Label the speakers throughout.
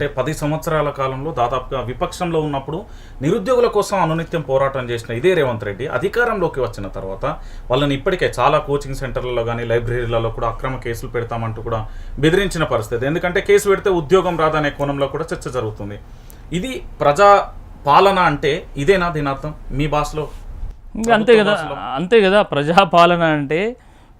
Speaker 1: అంటే పది సంవత్సరాల కాలంలో దాదాపుగా విపక్షంలో ఉన్నప్పుడు నిరుద్యోగుల కోసం అనునిత్యం పోరాటం చేసిన ఇదే రేవంత్ రెడ్డి అధికారంలోకి వచ్చిన తర్వాత వాళ్ళని ఇప్పటికే చాలా కోచింగ్ సెంటర్లలో కానీ లైబ్రరీలలో కూడా అక్రమ కేసులు పెడతామంటూ కూడా బెదిరించిన పరిస్థితి. ఎందుకంటే కేసు పెడితే ఉద్యోగం రాదనే కోణంలో కూడా చర్చ జరుగుతుంది. ఇది ప్రజా పాలన అంటే ఇదేనా దీని అర్థం మీ భాషలో?
Speaker 2: అంతే కదా అంతే కదా ప్రజాపాలన అంటే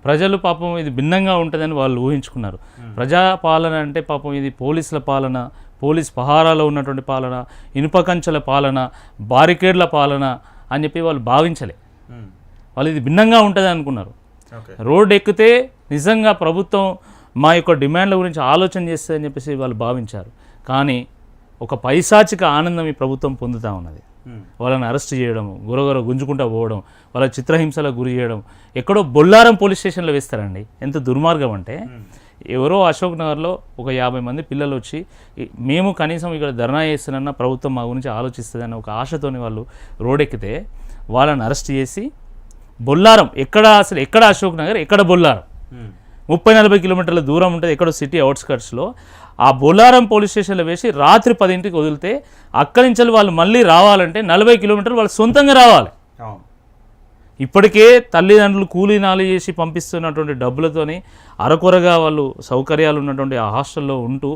Speaker 2: ప్రజలు పాపం ఇది భిన్నంగా ఉంటుందని వాళ్ళు ఊహించుకున్నారు. ప్రజాపాలన అంటే పాపం ఇది పోలీసుల పాలన పోలీస్ పహారాలో ఉన్నటువంటి పాలన ఇనుప కంచెల పాలన బారికేడ్ల పాలన అని చెప్పి వాళ్ళు భావించలే. వాళ్ళు ఇది భిన్నంగా ఉంటుంది అనుకున్నారు. రోడ్డు ఎక్కితే నిజంగా ప్రభుత్వం మా యొక్క డిమాండ్ల గురించి ఆలోచన చేస్తుందని చెప్పేసి వాళ్ళు భావించారు. కానీ ఒక పైశాచిక ఆనందం ఈ ప్రభుత్వం పొందుతూ ఉన్నది. వాళ్ళని అరెస్ట్ చేయడం గురగుర గుంజుకుంటా పోవడం వాళ్ళ చిత్రహింసలకు గురి చేయడం. ఎక్కడో బొల్లారం పోలీస్ స్టేషన్లో వేస్తారండి. ఎంత దుర్మార్గం అంటే ఎవరో అశోక్ నగర్లో ఒక యాభై మంది పిల్లలు వచ్చి మేము కనీసం ఇక్కడ ధర్నా చేస్తున్నా ప్రభుత్వం మా గురించి ఆలోచిస్తుందని ఒక ఆశతోని వాళ్ళు రోడెక్కితే వాళ్ళని అరెస్ట్ చేసి బొల్లారం ఎక్కడ అసలు ఎక్కడ అశోక్ నగర్? ఎక్కడ బొల్లారం? ముప్పై నలభై కిలోమీటర్ల దూరం ఉంటుంది ఎక్కడో సిటీ అవుట్స్కట్స్లో ఆ బొల్లారం పోలీస్ స్టేషన్లో వేసి రాత్రి పదింటికి వదిలితే అక్కడి నుంచి వాళ్ళు మళ్ళీ రావాలంటే నలభై కిలోమీటర్లు వాళ్ళు సొంతంగా రావాలి. ఇప్పటికే తల్లిదండ్రులు కూలీ నాలి చేసి పంపిస్తున్నటువంటి డబ్బులతోని అరకొరగా వాళ్ళు సౌకర్యాలు ఉన్నటువంటి ఆ హాస్టల్లో ఉంటూ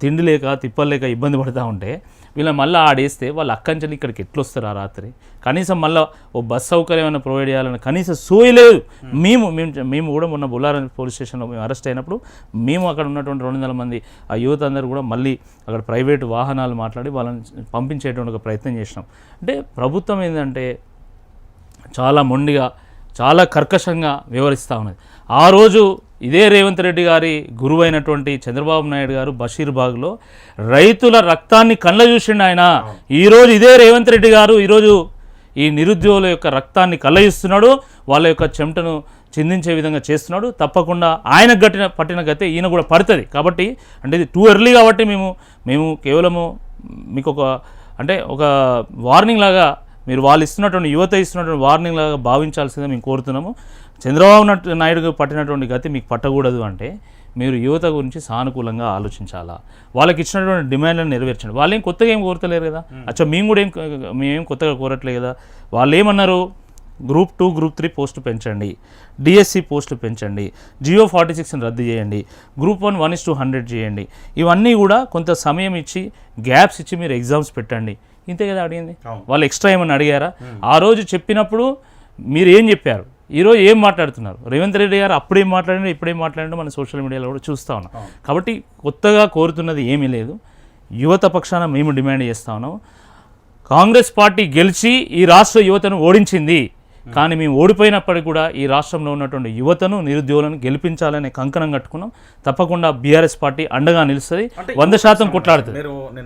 Speaker 2: తిండి లేక తిప్పలు లేక ఇబ్బంది పడుతూ ఉంటే వీళ్ళ మళ్ళీ ఆడేస్తే వాళ్ళు అక్కంచెలు ఇక్కడికి ఎట్లొస్తారు ఆ రాత్రి? కనీసం మళ్ళీ ఓ బస్ సౌకర్యం ఏమైనా ప్రొవైడ్ చేయాలని కనీసం సోయలేదు మేము మేము మేము కూడా మొన్న బుల్లారం పోలీస్ స్టేషన్లో మేము అరెస్ట్ అయినప్పుడు మేము అక్కడ ఉన్నటువంటి రెండు వందల మంది ఆ యువత అందరూ కూడా మళ్ళీ అక్కడ ప్రైవేటు వాహనాలు మాట్లాడి వాళ్ళని పంపించేటువంటి ఒక ప్రయత్నం చేసినాం. అంటే ప్రభుత్వం ఏంటంటే చాలా మొండిగా చాలా కర్కశంగా వివరిస్తూ ఉన్నది. ఆ రోజు ఇదే రేవంత్ రెడ్డి గారి గురువైనటువంటి చంద్రబాబు నాయుడు గారు బషీర్బాగ్లో రైతుల రక్తాన్ని కళ్ళ చూసిండు ఆయన. ఈరోజు ఇదే రేవంత్ రెడ్డి గారు ఈరోజు ఈ నిరుద్యోగుల యొక్క రక్తాన్ని కళ్ళయిస్తున్నాడు వాళ్ళ యొక్క చెమటను చిందించే విధంగా చేస్తున్నాడు. తప్పకుండా ఆయన గట్టిన పట్టిన గతే ఈయన కూడా పడుతుంది. కాబట్టి అంటే ఇది టూ ఎర్లీ కాబట్టి మేము మేము కేవలము మీకు ఒక అంటే ఒక వార్నింగ్ లాగా మీరు వాళ్ళు ఇస్తున్నటువంటి యువత ఇస్తున్నటువంటి వార్నింగ్ లాగా భావించాల్సిందే మేము కోరుతున్నాము. చంద్రబాబు నాయుడు పట్టినటువంటి గతి మీకు పట్టకూడదు అంటే మీరు యువత గురించి సానుకూలంగా ఆలోచించాలా? వాళ్ళకి ఇచ్చినటువంటి డిమాండ్లను నెరవేర్చండి. వాళ్ళు ఏం కొత్తగా ఏం కోరతలేరు కదా? అచ్చా మేము కూడా ఏం మేమేం కొత్తగా కోరట్లేదు కదా? వాళ్ళు ఏమన్నారు? Group two group three post పెంచండి. డిఎస్సి పోస్టు పెంచండి. జియో ఫార్టీ సిక్స్ని రద్దు చేయండి. Group one one is to hundred చేయండి. ఇవన్నీ కూడా కొంత సమయం ఇచ్చి గ్యాప్స్ ఇచ్చి మీరు ఎగ్జామ్స్ పెట్టండి. ఇంతే కదా అడిగింది. వాళ్ళు ఎక్స్ట్రా ఏమని అడిగారా? ఆ రోజు చెప్పినప్పుడు మీరు ఏం చెప్పారు? ఈరోజు ఏం మాట్లాడుతున్నారు? రేవంత్ రెడ్డి గారు అప్పుడేం మాట్లాడినా ఇప్పుడేం మాట్లాడినా మనం సోషల్ మీడియాలో కూడా చూస్తూ ఉన్నాం. కాబట్టి కొత్తగా కోరుతున్నది ఏమీ లేదు. యువత పక్షాన మేము డిమాండ్ చేస్తా ఉన్నాం. కాంగ్రెస్ పార్టీ గెలిచి ఈ రాష్ట్ర యువతను ఓడించింది. కానీ మేము ఓడిపోయినప్పటికీ కూడా ఈ రాష్ట్రంలో ఉన్నటువంటి యువతను నిరుద్యోగులను గెలిపించాలనే కంకణం కట్టుకున్నాం. తప్పకుండా బీఆర్ఎస్ పార్టీ అండగా నిలుస్తుంది. వంద శాతం కొట్లాడుతుంది.